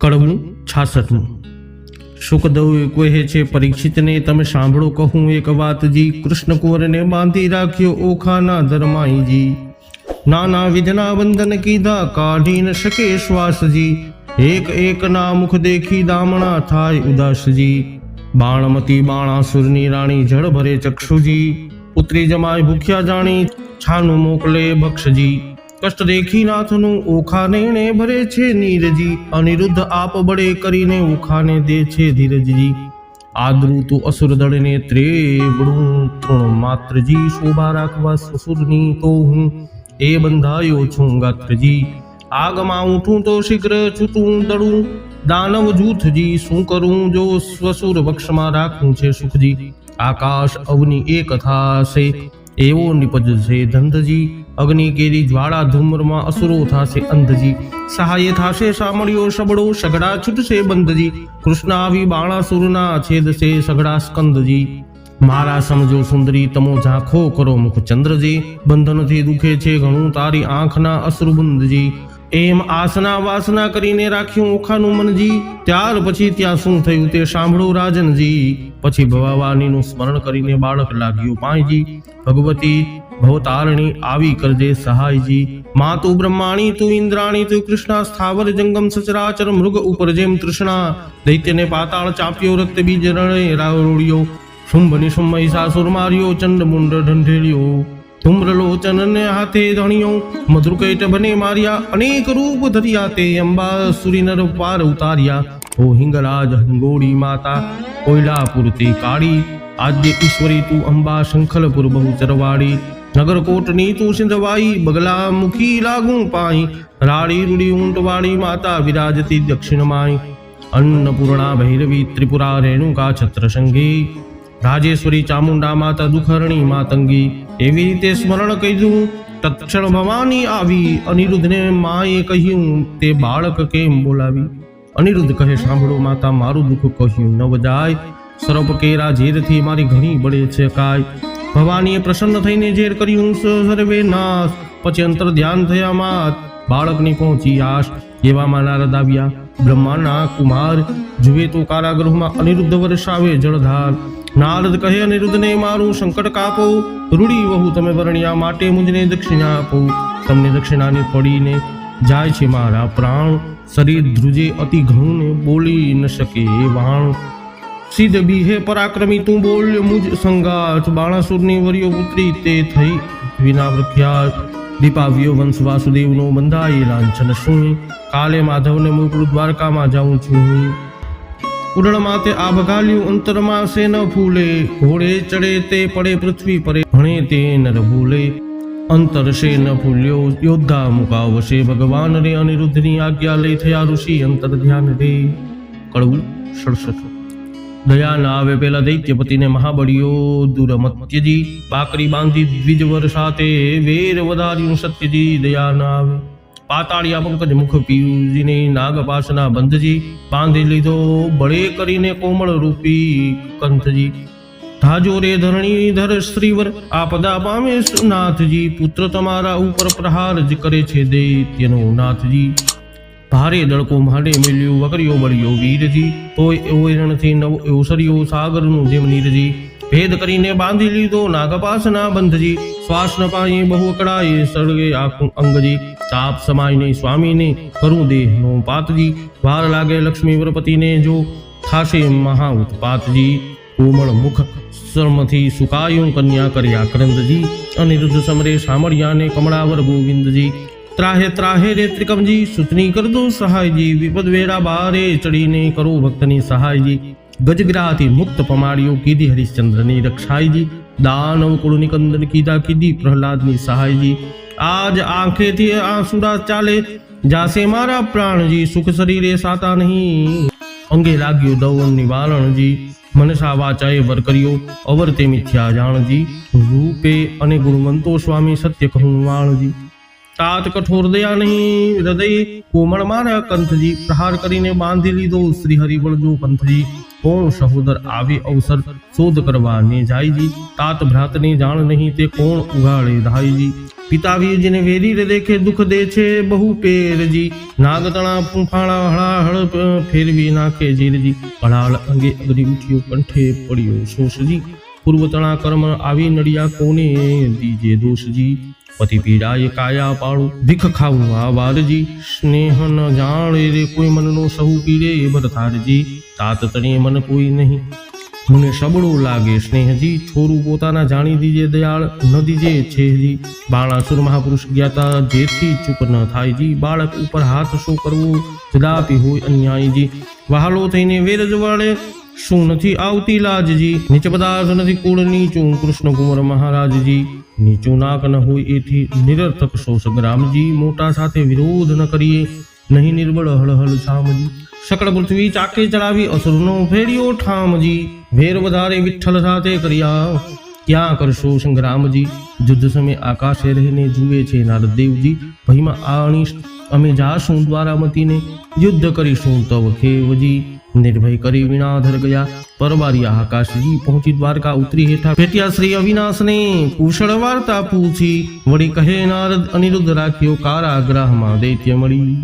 કડવું છાસઠનું સુખદેવે કહે છે, પરીક્ષિતને તમે સાંભળો, કહું એક વાતજી. કૃષ્ણ કુંવરને બાંધી રાખ્યો ઓખાના ધર્માઈજી. નાના વિધના વંદન કીધા, કાઢી ન શકે શ્વાસજી. એક એક ના મુખ દેખી દામણા થાય ઉદાસજી. બાણમતી બાણાસુરની રાણી જળ ભરે ચક્ષુજી. પુત્રી જમાય ભૂખ્યા જાણી, છાનું મોકલે ભક્ષજી કષ્ટ દેખી નાથનું ઓખા નેણે ભરે છે નીરજી. અનિરુદ્ધ આપ બળે કરીને ઓખાને દે છે ધીરજજી. આદૃતુ અસુર દળને ત્રેવડું તૃણ માત્રજી. શોભા રાખવા સસુરની તો હું એ બંધાયો છું ગાત્રજી. આગમાં ઉઠું તો શીઘ્ર છૂટું દડું. દાનવ જૂથજી, શું કરું જો સ્વસુર વક્ષમાં રાખું છે સુખજી. આકાશ અવની એ કથા છે, એવો નિપજ છે ધંધજી. અગ્નિ કેરી જ્વાળા ધૂમ્રમાં અસુરો થાશે અંધજી. સહાય થાશે સામળીઓ સબળો સગડા છૂટશે બંધજી. કૃષ્ણ આવી બાણાસુરના છેદશે સગડા સ્કંદજી. મારા સમજો સુંદરી, તમો ઝાંખો કરો મુખ ચંદ્રજી. બંધનથી દુખે છે ઘણું તારી આંખના અશ્રુબંધજી એમ આસના વાસના કરીને રાખ્યું ઓખાનું મનજી. ત્યાર પછી ત્યાં શું થયું તે સાંભળો રાજનજી. પછી ભવાવાનીનું સ્મરણ કરીને બાળક લાગ્યું પાંયજી ભગવતી ભવતારણી આવી કરજે સહાયજી મા તું બ્રહ્માણી તું ઇન્દ્રાણી તું કૃષ્ણા સ્થાવર જંગમ સચરાચર મૃગ ઉપર જેમ તૃષ્ણા દૈત્યને પાતાળ ચાપ્યો રક્ત બીજ રણે રોડ્યો શુંભ નિશુંભ ઈસાસુર માર્યો ચંડ મુંડ ઢંઢેલિયો ધૂમ્રલોચન ને હાથે ધણ્યો મધુરકૈટ બને માર્યા અનેક રૂપ ધર્યા તે અંબા સુરી નર પાર ઉતાર્યા ઓ હિંગરાજ હંગોળી માતા કોયલાપુરતી કાળી આદ્ય ઈશ્વરી તું અંબા શંખલપુર બહુ ચરવાડી નગરકોટની તું સિંધવાઈ બગલા મુખી લાગું પાઈ રાડી રૂડી ઊંટવાળી માતા વિરાજતી દક્ષિણમાઈ અન્નપૂર્ણા ભૈરવી, ત્રિપુરા રેણુકા છત્રસંગી. રાજેશ્વરી ચામુંડા માતા દુખરણી માતંગી. એવી રીતે સ્મરણ કર્યું તત્ક્ષણ ભવાની આવી, અનિરુદ્ધને માએ કહ્યું, તે બાળક કેમ બોલાવી? અનિરુદ્ધ કહે, સાંભળો માતા, મારું દુઃખ કહ્યું ન વજાય સર્પ કેરા ઝેરથી મારી ઘણી બળે છે કાય ભવાનીએ પ્રસન્ન થઈને ઝેર કર્યું સર્વે નાશ. પછી અંતર ધ્યાન થયા માત. બાળકની પહોંચી આશ. એવામાં નારદ આવ્યા. બ્રહ્માના કુમાર, જુએ તો કારાગૃહમાં અનિરુદ્ધ વર્ષાવે જળધાર. નારદ કહે, અનિરુદ્ધને મારું સંકટ કાપો. રૂડી વહુ, તમે વરણ્યા માટે મુજને દક્ષિણા આપો. તમને દક્ષિણાને પડીને જાય છે મારા પ્રાણ. શરીર ધ્રુજે અતિ ઘણું બોલી ન શકે વાણ. સિદ્ધ બીહે પરાક્રમી તું બોલ મુજ સંગાથ. બાણાસુરની વર્યો પુત્રી તે થઈ વિના પ્રખ્યાત દીપાવ્યો વંશ વાસુદેવનો બંધાય લાંછન શું? કાલે માધવને મોકલું દ્વારકામાં જાઉં છું. હું ઉડણ માતે આ બગાલ્યું અંતરમાં સે ન ફૂલે. ઘોડે ચડે તે પડે પૃથ્વી પરે. ભણે તે નર ભૂલે. અંતર સે ન ફૂલ્યો. યોદ્ધા મુકાવશે ભગવાન રે અનિરુદ્ધની આજ્ઞા લઈ થયા ઋષિ અંતર ધ્યાન રે કડવું સડસઠ. દયા ના આવે પેલા દૈત્યપતિને મહાબળીઓ, દુરમત્યજી, બાકરી બાંધી દ્વિજવર સાથે વેર વધાર્યું સત્યજી દયા ના આવે. પાતાળિયા પંકજ મુખ પિયુજીને નાગપાસના બંધજી બાંધી લીધો, બળે કરીને કોમળ રૂપી કંથજી. ધાજો રે ધરણીધર શ્રીવર, આપદા પામે નાથજી, પુત્ર તમારા ઉપર પ્રહાર જ કરે છે દૈત્યનો નાથજી. ભારે દળકો માટે મેલ્યું વકર્યો બળ્યો વીરજી. તોય એવો રણથી નવ ઓસર્યો સરિયો સાગરનું જેમ નીરજી. ભેદ કરીને બાંધી લીધો નાગપાસના બંધજી. શ્વાસ ન પાયે બહુ અકળાએ સળગે આખું અંગજી. તાપ સમાયને સ્વામીને કરું દેહનો પાતજી. વાર લાગે લક્ષ્મી વ્રપતિને જો થાશે મહા ઉત્પાતજી કોમળ મુખ શર્મથી સુકાયું કન્યા કર્યા કરંદજી. અનિરુદ્ધ સમરે સામળિયાને કમળાવર ગોવિંદજી. ત્રાહે ત્રાહે રે ત્રિકમજી સુતની કર દો સહાયજી, વિપદ વેરા બારે ચડીને કરો ભક્તની સહાયજી. ગજગ્રાહથી મુક્ત પમાડ્યો કીધી હરિશ્ચંદ્રની રક્ષાયજી. દાનવ કુળ નિકંદન કીધા કીધી પ્રહલાદની સહાયજી. આજ આંખેથી આંસુડા ચાલે જાસે મારા પ્રાણજી, સુખ શરીરે સાતા નહીં. અંગે લાગ્યો દવન નિવારણજી. મનસા વાચાએ વર કર્યો અવર તે મિથ્યા જાણજી. રૂપે અને ગુણવંતો સ્વામી સત્ય કહું વાણજી. તાત કઠોર દયા નહીં હૃદય કોમળ મારા કંથજી પ્રહાર કરીને બાંધી લીધો શ્રી હરિવળજો પંથજી કોણ સહોદર આવે અવસર શોધ કરવા ને જાયજી તાત ભ્રાતની જાણ નહીં તે કોણ ઉગાડે ધાયજી પિતા વીરજીને વેરી રે દેખે દુઃખ દે છે બહુ પેરજી નાગતણા ફૂંફાણા હળાહળ પ- ફેરવી નાખે જીરજી હળાહળ અંગે અગરી ઉઠ્યો કંઠે પડ્યો શોષજી પૂર્વ તણા કર્મ આવી નડિયા કોને દીજે દોષજી પતિ પીડાય કાયા પાડું ભીખ ખાવું આ વારજી. સ્નેહ ન જાણે રે કોઈ મનનો સહુ પીડે ભરતારજી. તાત તણે મન કોઈ નહીં. મને સબળો લાગે સ્નેહજી, છોરું પોતાના જાણી દીજે દયાળ, ન દીજે છેજી. બાણાસુર મહાપુરુષ જ્ઞાતા જેથી ચૂપ ન થાય જી બાળક ઉપર હાથ શું કરવું, કદાપી હોય અન્યાયજી. વહાલો થઈને વેરજ વાળે શું નથી આવતી લાજજી? નીચ પદાર્થ નથી કુળ, નીચું કૃષ્ણ કુંવર મહારાજજી. નીચું નાક ન હોય એથી નિરર્થક સો સંગ્રામજી મોટા સાથે વિરોધ ન કરીએ. નહીં નિર્બળ હળહળ છામજી. સકળ પૃથ્વી ચાકે ચડાવી અસુરનો ફેર્યો ઠામજી. વેર વધારે વિઠ્ઠલ સાથે કર્યા. ક્યાં કરશો સંગ્રામજી યુદ્ધ સમય આકાશે રહીને જુએ છે નારદેવજી ભયમાં આણીશ. અમે જાશું દ્વારામતીને. યુદ્ધ કરીશું તવ ખેવજી. નિર્ભય કરી વિનાધર ગયા. પરબારી આકાશજી પહોંચી દ્વારકા ઉતરી હેઠા. ભેટ્યા શ્રી અવિનાશને કુશળ વાર્તા પૂછી. વળી કહે, નારદ અનિરુદ્ધ રાખ્યો કારાગ્રહમાં દૈત્ય મળી.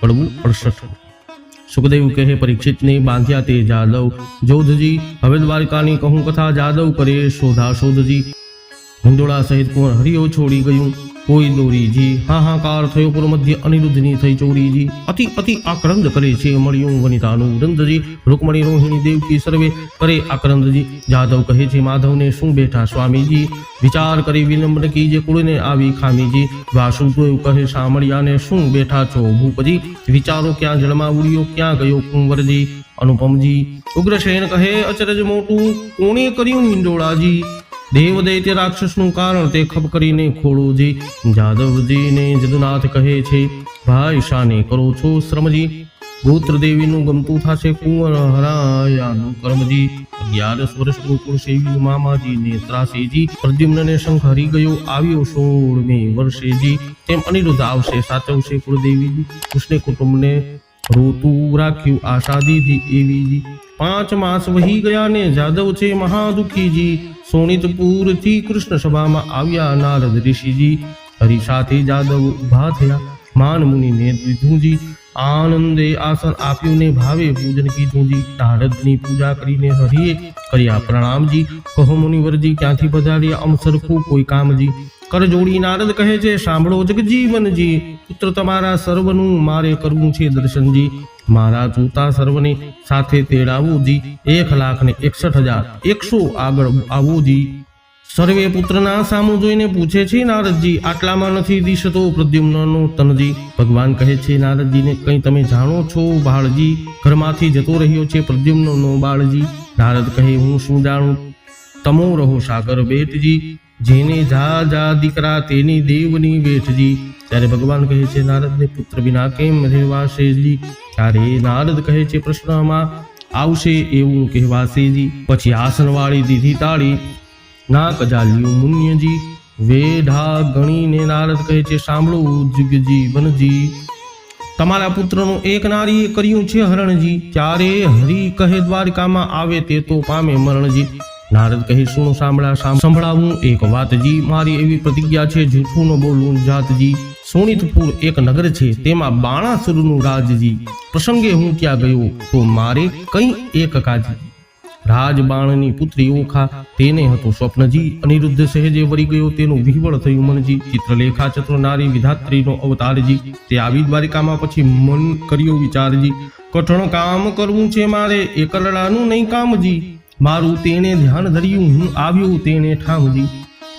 પડવું અડસઠ. સુખદેવ કહે, પરીક્ષિતને બાંધ્યા તે જાદવ. જોધજી, હવે દ્વારકાની કહું કથા જાદવ કરે, શોધા શોધજી. હિંડોળા સહિત કોણ હરિયો છોડી ગયું. કોઈ દોરીજી હાહાકાર થયો, પૂર્વ મધ્ય અનિરુદ્ધની થઈ ચોરીજી. અતિ અતિ આક્રંદ કરે છે મળ્યું વનિતાનું વૃંદજી. રૂકમણી રોહિણી દેવકી સર્વે કરે આક્રંદજી. જાદવ કહે છે, માધવને શું બેઠા સ્વામીજી? વિચાર કરી વિલંબન કીજે, કુળને આવી ખામીજી. વાસુદેવ કહે, સામળિયાને શું બેઠા છો ભૂપજી? વિચારો ક્યાં જળમાં ઉડ્યો, ક્યાં ગયો કુંવરજી? અનુપમજી, ઉગ્રસેન કહે, અચરજ મોટું, કોણે કર્યું હિંડોળાજી? દેવ દૈત્ય રાક્ષસનું કારણ તે ખપ કરીને ખોળોજી જાદવજીને જદુનાથ કહે છે, ભાઈ, શાને કરો છો શ્રમજી? ગોત્ર દેવીનું ગમતું થશે કુંવર, હરાયાનું કર્મજી. અગિયારસ વર્ષ ગોકુળ સેવી મામાજીને ત્રાસેજી. પ્રદ્યુમ્નને શંખ હરી ગયો, આવ્યો સોળમે વર્ષેજી. તેમ અનિરુદ્ધ આવશે, સાચવશે કુળદેવીજી. કૃષ્ણે કુટુંબને રોતું રાખ્યું આશાદીથી એવીજી. પાંચ માસ વહી ગયા ને જાદવ છે મહાદુખીજી સોનિતપુરથી કૃષ્ણ સભામાં આવ્યા નારદ ઋષિજી. હરિ સાથે જાદવ ઊભા થયા. માન મુનિને દીધુંજી આનંદે આસન આપ્યું ને ભાવે પૂજન કીધુંજી નારદની પૂજા કરીને હરિએ કર્યા પ્રણામજી કહો મુનિવરજી, ક્યાંથી પધાર્યા? અમ સરખું કોઈ કામજી કર જોડી નારદ કહે છે, સાંભળો જગજીવનજી પુત્ર તમારા સર્વનું મારે કરવું છે દર્શનજી મારા જૂતા સર્વને સાથે તેડાવું જી એક લાખ ને એકસઠ હજાર એકસો આગળ આવું જી સર્વે પુત્રના સામું જોઈને પૂછે છે, નારદજી, આટલામાં નથી દિશતો પ્રદ્યુમ્નનો તનજી? ભગવાન કહે છે, નારદજીને કંઈ તમે જાણો છો, બાળજી? ઘરમાંથી જતો રહ્યો છે પ્રદ્યુમ્નનો બાળજી. નારદ કહે, હું શું જાણું? તમો રહો સાગર બેટજી, જેને જા જા દીકરા તેની દેવની બેઠજી ત્યારે ભગવાન કહે છે, નારદને પુત્ર વિના કેમ રહેવાશેજી ત્યારે નારદ કહે છે પ્રશ્નમાં, આવશે એવું કહેવાશેજી પછી આસનવાળી દીધી તાળી, ના કજાલ્યું મુન્યજી વેઢા ગણીને નારદ કહે છે, સાંભળો જુગજી વનજી તમારા પુત્રનું એક નારીએ કર્યું છે હરણજી ત્યારે હરિ કહે દ્વારિકામાં આવે તે તો પામે મરણજી નારદ કહે શું સાંભળા સંભળાવું એક વાતજી, મારી એવી પ્રતિજ્ઞા છે, જૂઠું ન બોલવું જાતજી. સોનિતપુર એક નગર છે, તેમાં બાણાસુરનું રાજજી. પ્રસંગે હું ત્યાં ગયો, તો મારે કંઈ એક કાજી રાજબાણની પુત્રી ઓખા, તેને હતો સ્વપ્નજી. અનિરુદ્ધ સહેજે વળી ગયો, તેનું વિહવળ થયું મનજી. ચિત્રલેખા ચતુર નારી વિધાત્રીનો અવતારજી. તે આવી દ્વારિકામાં પછી મન કર્યો વિચારજી. કઠણ કામ કરવું છે મારે, એકલડાનું નહીં કામજી. મારું તેને ધ્યાન ધર્યું, હું આવ્યું તેને ઠામજી.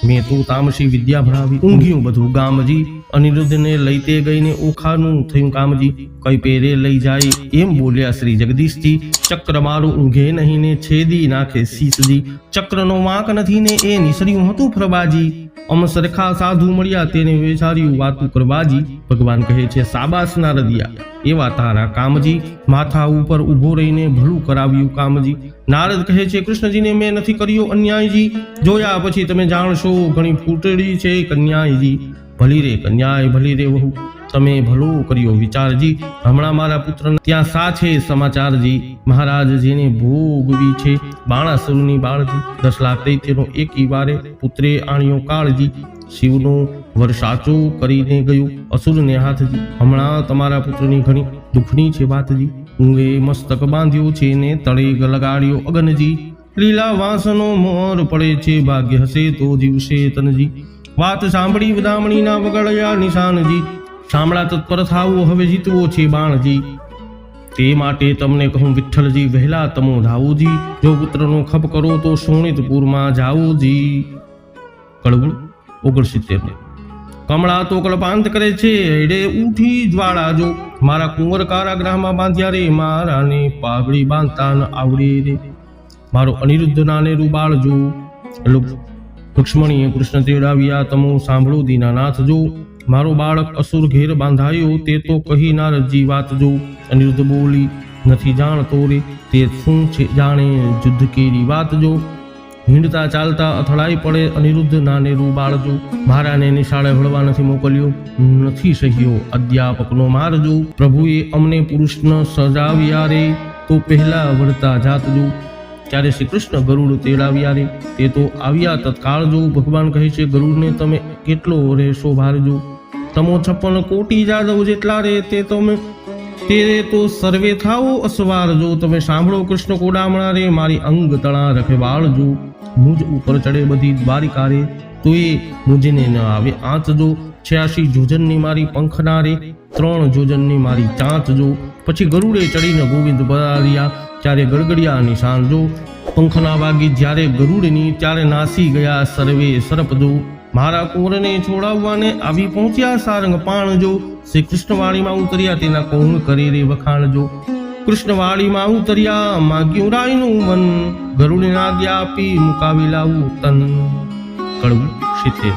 મેં તો તામસી વિદ્યા ભણાવી, ઊંઘ્યું બધું ગામજી. અનિરુદ્ધને લઈ તે ગઈને ઓખાનું થયું કામજી. કઈ પેરે લઈ જાય એમ બોલ્યા શ્રી જગદીશજી. ચક્ર મારું ઊંઘે નહીં ને છેદી નાખે શીશજી. ચક્રનો વાંક નથી ને એ નિસર્યું હતું પ્રભાજી. અમ સરખા સાધુ મળ્યા તેને વિચાર્યું વાતું કરવાજી. ભગવાન કહે છે, સાબાસ નારદિયા, એવા તારા કામજી. માથા ઉપર ઊભો રહીને ભલું કરાવ્યું કામજી. નારદ કહે છે, કૃષ્ણજીને મેં નથી કર્યો અન્યાયજી. જોયા પછી તમે જાણશો, ઘણી ફૂટડી છે કન્યાયજી. ભલી રે કન્યાય ભલી રે વહુ, તમે ભલો કર્યો વિચારજી. હમણાં મારા પુત્ર ત્યાં સા છે સમાચારજી. મહારાજજીને ભોગવી છે બાણાસુરની બાળજી. દસ લાખ દૈત્યનો એકી વારે પુત્રે આણ્યો કાળજી. શિવનો વરસાચો કરીને ગયો અસુરને હાથજી. હમણાં તમારા પુત્રની ઘણી દુઃખની છે વાતજી. એ મસ્તક બાંધ્યો છે ને તળે લગાડ્યો અગનજી. લીલા વાસનો મોર પડે છે, ભાગ્ય હશે તો જીવશે તનજી. વાત સાંભળી વદામણીના વગડ્યા નિશાનજી. શામળા તત્પર થાવું હવે જીતવો છે બાણજી. તે માટે તમને કહું વિઠ્ઠલજી, વહેલા તમો ધાવુજી જો પુત્રનો ખપ કરો તો સોણિતપુરમાં જાવુજી. કળવું ઓગણસિત્તેર કમળા તો કલ્પાંત કરે છે, એડે ઉઠી જ્વાળા જો. મારા કુંવર કારાગ્રહમાં બાંધ્યા રે, મારાને પાઘડી બાંધતા ન આવડે રે. મારો અનિરુદ્ધ નાને રૂબાળ જો. લક્ષ્મણીએ કૃષ્ણ તેડાવ્યા, તમો સાંભળો દીનાનાથ જો. મારો બાળક અસુર ઘેર બાંધાયો, તે તો કહી નારદજી વાત જો. અનિરુદ્ધ બોલી, નથી જાણતો રે, તે શું છે જાણે? યુદ્ધ કેરી વાત જો. હિંડતા ચાલતા અથડાઈ પડે, અનિરુદ્ધ નાને બાળજો મારાને નિશાળે હળવા નથી મોકલ્યો, નથી સહ્યો અધ્યાપકનો મારજો પ્રભુએ અમને પુરુષને સજાવ્યા રે, તો પહેલા વળતા જાતજો ત્યારે શ્રી કૃષ્ણ ગરુડ તેડાવ્યા રે તે તો આવ્યા તત્કાળ જો ભગવાન કહે છે, ગરુડને તમે કેટલો રહેશો ભારજો? તમો છપ્પન કોટી જાદવ જેટલા રે તે તમે, તે તો સર્વે થાઓ અસવાર જો. તમે સાંભળો કૃષ્ણ કોડામણા રે, મારી અંગ તણા રખેવાળ જો. મુજ ઉપર ચડે બધી દ્વારિકા રે. તો એ મુજને ન આવે આંચ જો. છ્યાસી જોજનની મારી પંખના રે. ત્રણ જોજનની મારી ચાંચ જો. પછી ગરુડે ચડીને ગોવિંદ પધાર્યા. ત્યારે ગડગડિયા નિશાન જો પંખના વાગી જ્યારે ગરુડની ત્યારે નાસી ગયા સર્વે સરપદો. મારા કોરને છોડાવવાને આવી પહોંચ્યા સારંગ પાણજો. શ્રી કૃષ્ણવાણીમાં ઉતર્યા તેના કોણ કરે રે વખાણજો. કૃષ્ણવાણીમાં ઉતર્યા માગ્યું રાયનું મન ગરુડને આજ્ઞા આપી મુકાવી લાવું તન કડવું સિત્તેર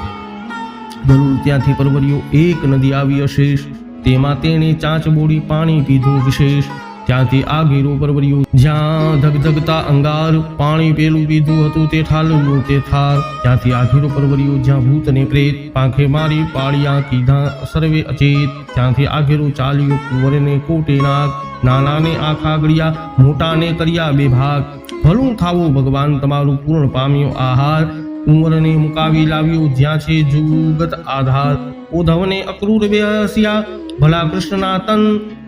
ગરુડ ત્યાંથી પરવર્યો. એક નદી આવી અશેષ. તેમાં તેણે ચાંચ બોડી પાણી પીધું વિશેષ. ત્યાંથી આ ઘેરો પરવર્યું જ્યાં ધગધગતા અંગાર, પાણી પેલું પીધું હતું તે ઠાલવ્યું તે થાર. ત્યાંથી આ ઘેરો પરવર્યું જ્યાં ભૂત ને પ્રેત, પાંખે મારી, પાળિયા, કીધા સર્વે અચેત. ત્યાંથી આ ઘેરો ચાલ્યું, કુંવરને કોટે નાક નાનાને આખા ગળ્યા મોટાને કર્યા બે ભાગ. ભલું થાવું ભગવાન તમારું પૂર્ણ પામ્યો આહાર. કુંવરને મુકાવી લાવ્યો, જ્યાં છે જુગત આધાર. ઉધવને અક્રૂર બેસ્યા ભલા કૃષ્ણના તન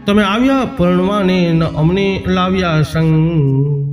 તમે આવ્યા પરણવાને અમને લાવ્યા સંગ.